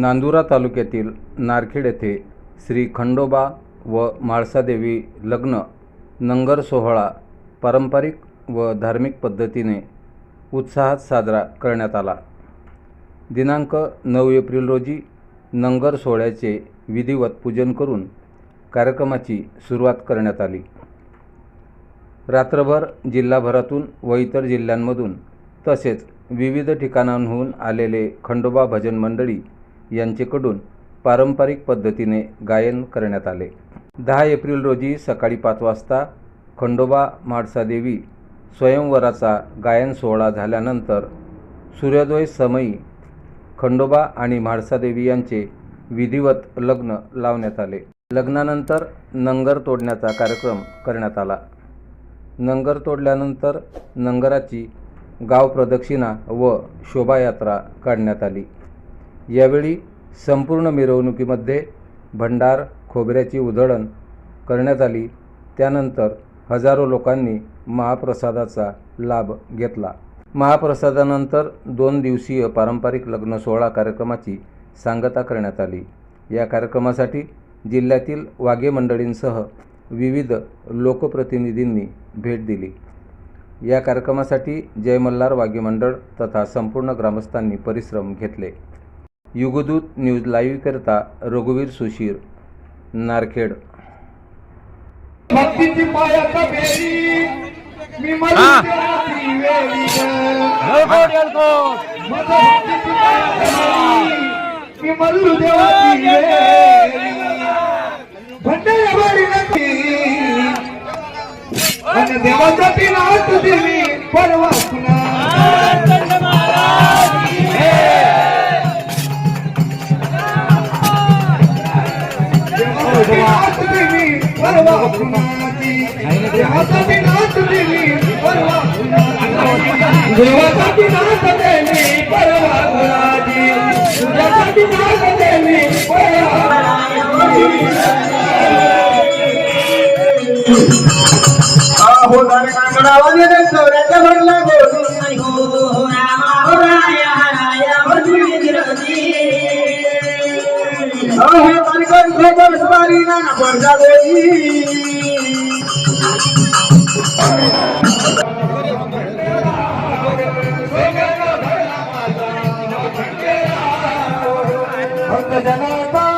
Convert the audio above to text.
नांदुरा तालुक्यातील नारखेड येथे श्री खंडोबा व म्हाळसादेवी लग्न नंगर सोहळा पारंपरिक व धार्मिक पद्धतीने उत्साहात साजरा करण्यात आला. दिनांक नऊ एप्रिल रोजी नंगर सोहळ्याचे विधिवत पूजन करून कार्यक्रमाची सुरुवात करण्यात आली. रात्रभर जिल्हाभरातून व इतर जिल्ह्यांमधून तसेच विविध ठिकाणांहून आलेले खंडोबा भजन मंडळी यांचेकडून पारंपरिक पद्धतीने गायन करण्यात आले. दहा एप्रिल रोजी सकाळी पाच वाजता खंडोबा म्हाळसादेवी स्वयंवराचा गायन सोहळा झाल्यानंतर सूर्योदय समयी खंडोबा आणि म्हाडसादेवी यांचे विधिवत लग्न लावण्यात आले. लग्नानंतर नंगर तोडण्याचा कार्यक्रम करण्यात आला. नंगर तोडल्यानंतर नंगराची गाव प्रदक्षिणा व शोभायात्रा काढण्यात आली. यावेळी संपूर्ण मिरवणुकीमध्ये भंडार खोबऱ्याची उधळण करण्यात आली. त्यानंतर हजारो लोकांनी महाप्रसादाचा लाभ घेतला. महाप्रसादानंतर दोन दिवसीय पारंपरिक लग्न सोहळा कार्यक्रमाची सांगता करण्यात आली. या कार्यक्रमासाठी जिल्ह्यातील वाघे मंडळींसह विविध लोकप्रतिनिधींनी भेट दिली. या कार्यक्रमासाठी जयमल्हार वाघे मंडळ तथा संपूर्ण ग्रामस्थांनी परिश्रम घेतले. युगदूत न्यूज लाईव्हकरिता रघुवीर सुशीर नारखेड. भक्तीची पायाचा बेरी मी बेरी नक्की. आणि देवासाठी नाच देवी परवा पुन्हा देवासाठी नाच देवी परवा पुन्हाची देवासाठी नाच देवी परवा पुन्हाची तुझ्यासाठी नाच देवी परवा हो झाले कांगडावा गेले चौऱ्याच्या भरला गोडी अहो तारकन खोबर स्वारी ना पडदा गोडी ஜனதா